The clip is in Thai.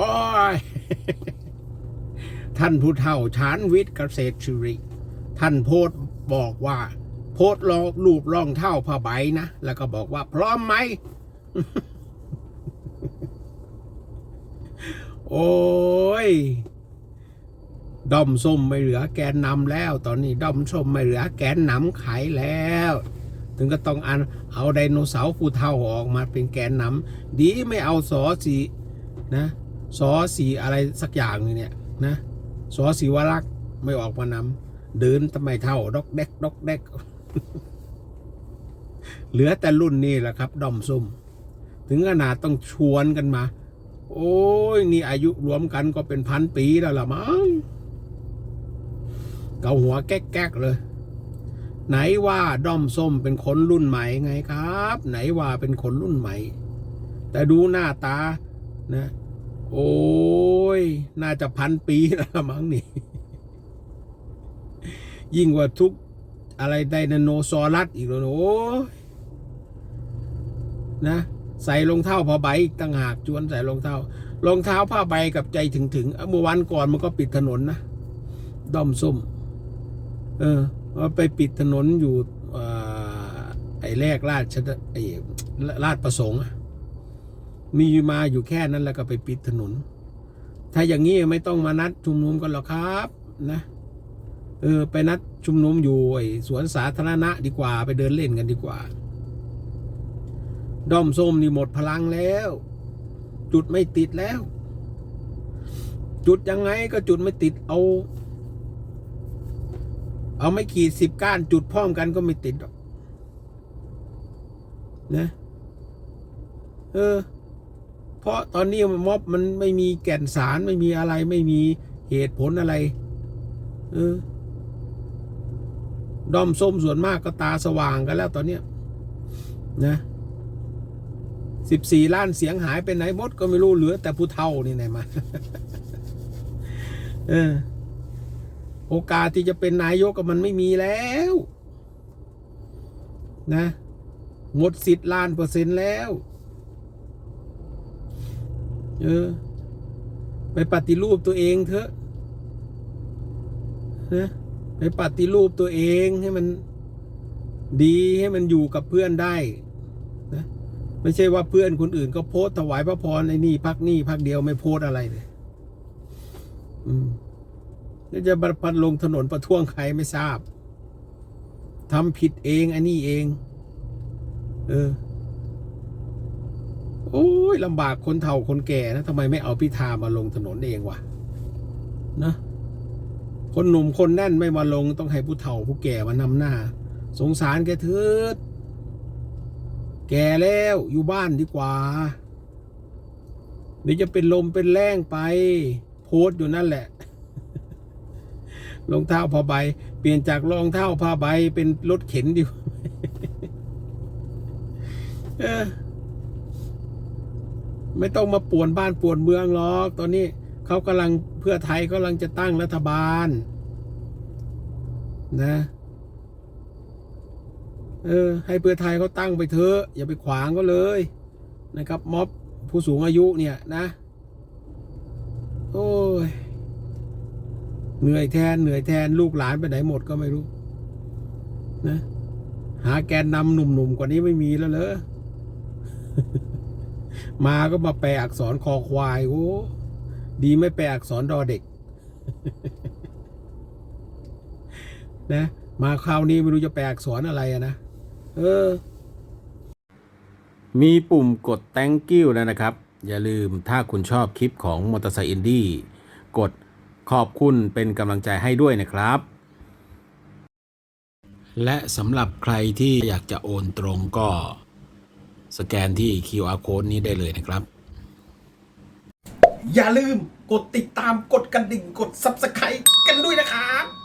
อ้ยท่านผู้เฒ่าชานวิทย์เกษตรศิริ ท่านโพสบอกว่า โพสลองรูปรองเท่าผ้าใบนะ แล้วก็บอกว่า พร้อมไหม โอ้ยด้อมส้มไม่เหลือแกนนำแล้ว ตอนนี้ด้อมส้มไม่เหลือแกนนำขายแล้ว ถึงก็ต้องอันเอาไดโนเสาร์ผู้เท่าออกมาเป็นแกนนำดีไม่เอาสอสีนะ สอสีอะไรสักอย่างนึงเนี่ยนะสอสีวรักษ์ไม่ออกมานำเดินทำไมเท่าดอกแดกดอกแดกเหลือแต่รุ่นนี้แหละครับด้อมส้มถึงขนาดต้องชวนกันมา โอ้ยนี่อายุรวมกันก็เป็นพันปีแล้วล่ะมั้งเกาหัวแก๊กๆเลยไหนว่าด้อมส้มเป็นคนรุ่นใหม่ไงครับ ไหนว่าเป็นคนรุ่นใหม่ แต่ดูหน้าตานะ โอ้ย น่าจะพันปีแล้วมั้งนี่ ยิ่งกว่าทุกอะไรไดนาโนซอรัสอีกแล้วโอ้นะ ใส่รองเท้าผ้าใบต่างหากจวนใส่รองเท้ารองเท้าผ้าใบกับใจถึงถึงเมื่อวันก่อนมันก็ปิดถนนนะด้อมส้ม เออว่าไปปิดถนนอยู่ออไอ้แรกราชดไอ้ราชประสงค์ มีมาอยู่แค่นั้นแล้วก็ไปปิดถนน ถ้าอย่างนี้ไม่ต้องมานัดชุมนุมกันหรอกครับนะเออไปนัดชุมนุมอยู่สวนสาธารณะดีกว่า ไปเดินเล่นกันดีกว่า ด้อมส้มนี่หมดพลังแล้ว จุดไม่ติดแล้ว จุดยังไงก็จุดไม่ติดเอา เอาไม่ขีดสิบก้านจุดพร้อมกันก็ไม่ติดหรอกนะ เออ เพราะตอนนี้ม็อบมันไม่มีแก่นสารไม่มีอะไรไม่มีเหตุผลอะไร เออด้อมส้มส่วนมากก็ตาสว่างกันแล้วตอนเนี้ยนะสิบสี่ล้านเสียงหายไปไหนหมดก็ไม่รู้เหลือ แต่ผู้เท่านี่ไหนมาเออโอกาสที่จะเป็นนายกก็มันไม่มีแล้ว นะ หมดสิทธิ์ล้านเปอร์เซ็นต์แล้ว เออ ไปปฏิรูปตัวเองเถอะนะไปปฏิรูปตัวเองให้มันดีให้มันอยู่กับเพื่อนได้นะไม่ใช่ว่าเพื่อนคนอื่นก็โพสถวายพระพรไอ้นี่พักนี่พักเดียวไม่โพสอะไรเลย อืมแล้วจะประพันลงถนนประท้วงใครไม่ทราบทำผิดเองอันนี้เอง เออ ลำบากคนเฒ่าคนแก่นะทำไมไม่เอาพิธามาลงถนนเองวะนะคนหนุ่มคนแน่นไม่มาลงต้องให้ผู้เฒ่าผู้แก่มานำหน้า สงสารแกเถิดแก่แล้วอยู่บ้านดีกว่าเดี๋ยวจะเป็นลมเป็นแรงไป โพสอยู่นั่นแหละรองเท้าผ้าใบ เปลี่ยนจากรองเท้าผ้าใบเป็นรถเข็นดีกว่า ไม่ต้องมาป่วนบ้านป่วนเมืองหรอก ตอนนี้เขากำลังเพื่อไทยกำลังจะตั้งรัฐบาล นะ เออ ให้เพื่อไทยเขาตั้งไปเถอะอย่าไปขวางก็เลยนะครับ ม็อบผู้สูงอายุเนี่ยนะ โอ้ย เหนื่อยแทนเหนื่อยแทนลูกหลานไปไหนหมดก็ไม่รู้ นะ หาแกนนำหนุ่มๆกว่านี้ไม่มีแล้วเหรอ มาก็มาแปลอักษรคอควายโอ้ดีไม่แปลอักษรดอเด็ก นะ มาคราวนี้ไม่รู้จะแปลอักษรอะไรอะนะเออ มีปุ่มกด thank you แล้วนะครับ อย่าลืมถ้าคุณชอบคลิปของมอเตอร์ไซค์อินดี้กดขอบคุณเป็นกำลังใจให้ด้วยนะครับ และสำหรับใครที่อยากจะโอนตรงก็ สแกนที่ QR code นี้ได้เลยนะครับ อย่าลืมกดติดตามกดกระดิ่งกด Subscribe กันด้วยนะครับ